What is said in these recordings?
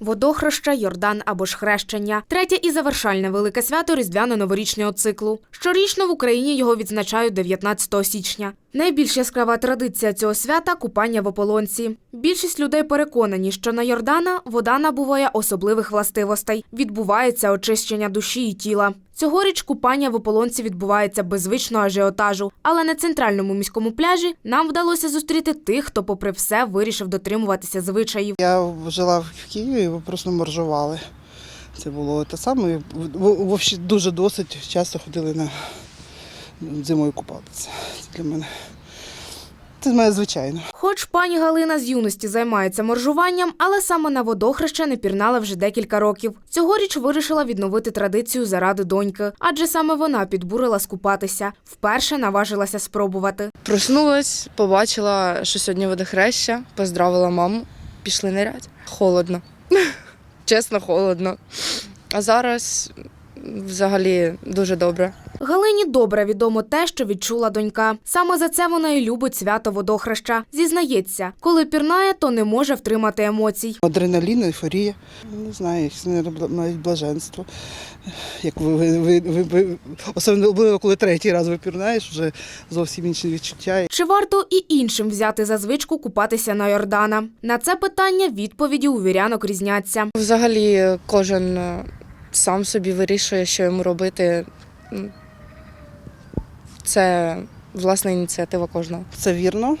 Водохреща, Йордан або ж хрещення третє і завершальне велике свято різдвяно-новорічного циклу. Щорічно в Україні його відзначають 19 січня. Найбільш яскрава традиція цього свята купання в ополонці. Більшість людей переконані, що на Йордана вода набуває особливих властивостей. Відбувається очищення душі і тіла. Цьогоріч купання в ополонці відбувається без звичного ажіотажу, але на центральному міському пляжі нам вдалося зустріти тих, хто, попри все, вирішив дотримуватися звичаїв. Я жила в Києві, ви просто моржували. Це було те саме. В- в- дуже досить часто ходили на зимою купатися. Це для мене. Це мене звичайно. Хоч пані Галина з юності займається моржуванням, але саме на водохреще не пірнала вже декілька років. Цьогоріч вирішила відновити традицію заради доньки, адже саме вона підбурила скупатися. Вперше наважилася спробувати. Проснулась, побачила, що сьогодні водохреща, поздравила маму, пішли нирять. Холодно. Чесно, холодно. А зараз взагалі дуже добре. Галині добре відомо те, що відчула донька. Саме за це вона і любить свято водохреща. Зізнається, коли пірнає, то не може втримати емоцій. Адреналін, ейфорія. Не знаю, навіть блаженство. Як ви, ви, ви, ви, ви особливо коли третій раз випірнаєш, вже зовсім інші відчуття. Чи варто і іншим взяти за звичку купатися на Йордана? На це питання відповіді у вірянок різняться. Взагалі, кожен е, сам собі вирішує, що йому робити. Це власна ініціатива кожного. Це вірно.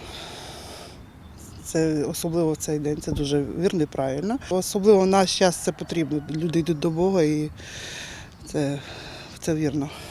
Це особливо в цей день, це дуже вірно і правильно. Особливо в наш час це потрібно. Люди йдуть до Бога і це, це вірно.